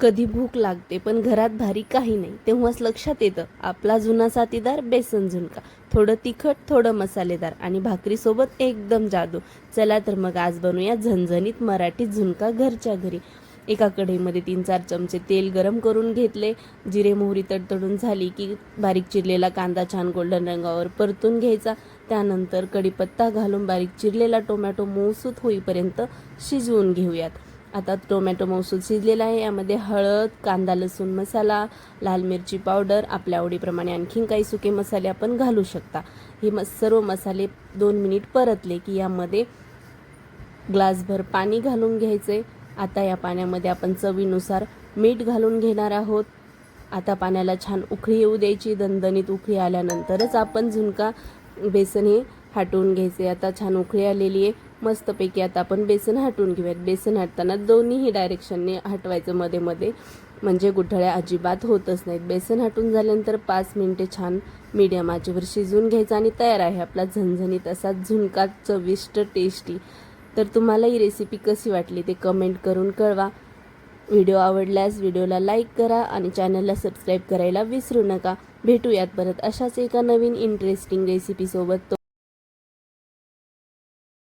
कधी भूक लागते पण घरात भारी काही नाही. तेव्हाच लक्षात येतं आपला जुना साथीदार बेसन झुणका. थोडं तिखट थोडं मसालेदार आणि भाकरीसोबत एकदम जादू. चला तर मग आज बनवूया झणझणीत मराठी झुणका घरच्या घरी. एका कढईमध्ये तीन चार चमचे तेल गरम करून घेतले. जिरे मोहरी तडतडून झाली की बारीक चिरलेला कांदा छान गोल्डन रंगावर परतून घ्यायचा. त्यानंतर कढीपत्ता घालून बारीक चिरलेला टोमॅटो मऊसूत होईपर्यंत शिजवून घेऊयात. आता टोमॅटो मौसूद शिजलेला आहे. यामध्ये हळद कांदा लसूण मसाला लाल मिरची पावडर आपल्या आवडीप्रमाणे आणखीन काही सुके मसाले आपण घालू शकता. हे म सर्व मसाले दोन मिनिट परतले की यामध्ये ग्लासभर पाणी घालून घ्यायचे. आता या पाण्यामध्ये आपण चवीनुसार मीठ घालून घेणार आहोत. आता पाण्याला छान उकळी येऊ द्यायची. दणदणीत उखळी आल्यानंतरच आपण झुणका बेसन हे हटवून घ्यायचे. आता छान उकळी आलेली आहे. मस्तपैकी आता आपण बेसन हटवून घेऊयात. बेसन हटताना दोन्हीही डायरेक्शनने हटवायचं मध्ये मध्ये. म्हणजे गुठळ्या अजिबात होतच नाहीत. बेसन हटून झाल्यानंतर पाच मिनटे छान मीडियम आचेवर शिजवून घ्यायचं आणि तयार आहे. आपला झणझणीत असा झुणका चविष्ट टेस्टी तर तुम्हाला ही रेसिपी कशी वाटली ते कमेंट करून कळवा. व्हिडिओ आवडल्यास व्हिडिओला लाईक करा आणि चॅनलला सबस्क्राईब करायला विसरू नका. भेटूयात परत अशाच एका नवीन इंटरेस्टिंग रेसिपीसोबत तो